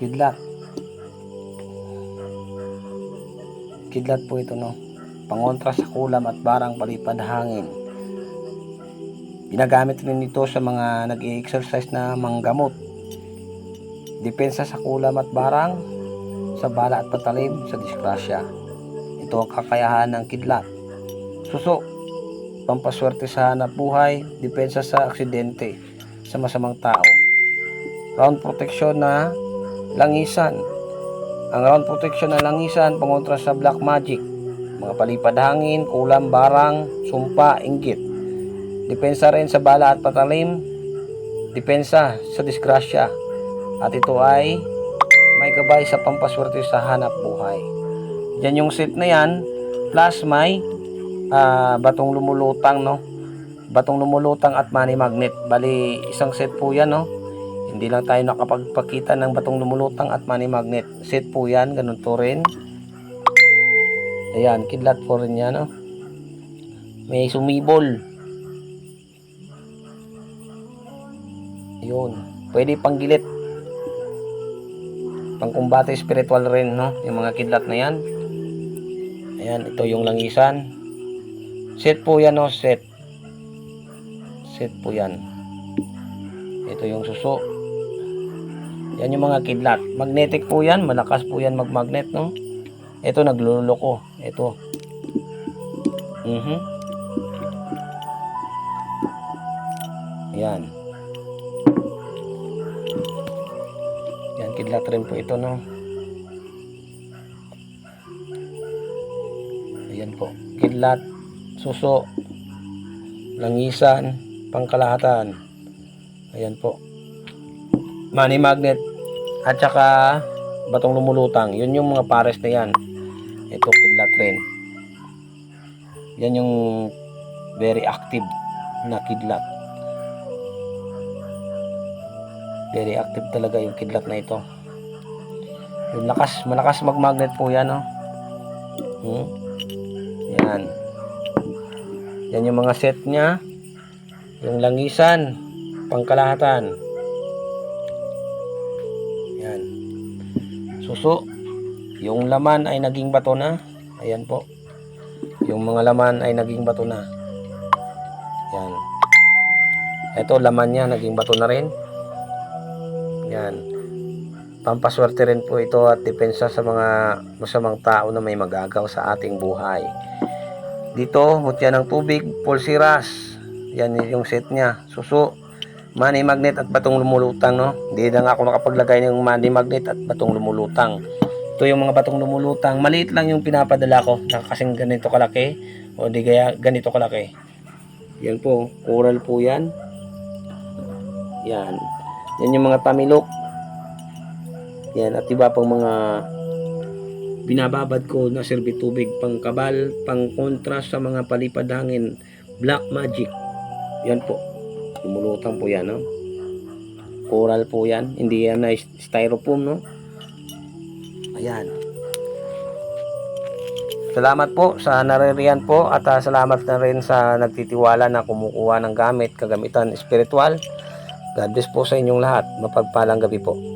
Kidlat. Kidlat po ito, no? Pangontra sa kulam at barang palipad hangin. Ginagamit rin ito sa mga nag exercise na manggamot. Depensa sa kulam at barang, sa bala at patalim, sa disgrasya. Ito ang kakayahan ng kidlat. Suso, pampaswerte sa hanap buhay, depensa sa aksidente, sa masamang tao. Round protection na langisan. Ang round protection na langisan pangontra sa black magic, mga palipad hangin, kulam, barang, sumpa, inggit. Depensa rin sa bala at patalim, depensa sa disgrasya. At ito ay may gabay sa pampaswerte sa hanap buhay. Yan yung set na yan, plus may ah, batong lumulutang, no? Batong lumulutang at money magnet. Bali, isang set po yan, no? Hindi lang tayo nakapagpakita ng batong lumulutang at money magnet. Set po yan, ganun to rin. Ayan, kidlat po rin yan, no? May sumibol. Yun. Pwede panggilit. Pangkumbate spiritual rin, no? Yung mga kidlat na yan. Ayan, ito yung langisan. Set po yan, no? Set. Set po yan. Ito yung suso. Yan yung mga kidlat. Magnetic po yan. Malakas po yan magmagnet, no? Ito, nagluloko. Ito. Mhm. Yan. Yan, kidlat rin po ito, no? Ayan po. Kidlat, suso, langisan, pangkalahatan. Ayan po. Money magnet at saka batong lumulutang. Yun yung mga pares na yan. Ito kidlat rin. Yan yung very active na kidlat. Very active talaga yung kidlat na ito. Yung lakas, malakas mag-magnet po yan, no? Hmm? Yan. Yan yung mga set niya. Yung langisan, pangkalahatan. Suso. Yung laman ay naging bato na. Ayan po. Yung mga laman ay naging bato na. Yan. Ito laman niya naging bato na rin. Yan. Pampaswerte rin po ito at depensa sa mga masamang tao na may magagaw sa ating buhay. Dito, mutya ng tubig, pulsiras. Yan yung set niya. Suso, money magnet at batong lumulutang, no? Hindi na nga ako nakapaglagay ng money magnet at batong lumulutang. Ito yung mga batong lumulutang. Maliit lang yung pinapadala ko. Kasing ganito kalaki. O di kaya ganito kalaki. Yan po. Coral po yan. Yan. Yan yung mga tamilok. Yan. At iba pang mga binababad ko na serbi tubig pang kabal, pang kontra sa mga palipad hangin, black magic. Yan po. Lumulutang po yan, no? Coral po yan. Hindi yan na styrofoam, no? Ayan. Salamat po sa naririyan po at ah, salamat na rin sa nagtitiwala na kumukuha ng gamit, kagamitan espiritual. God bless po sa inyong lahat. Mapagpalang gabi po.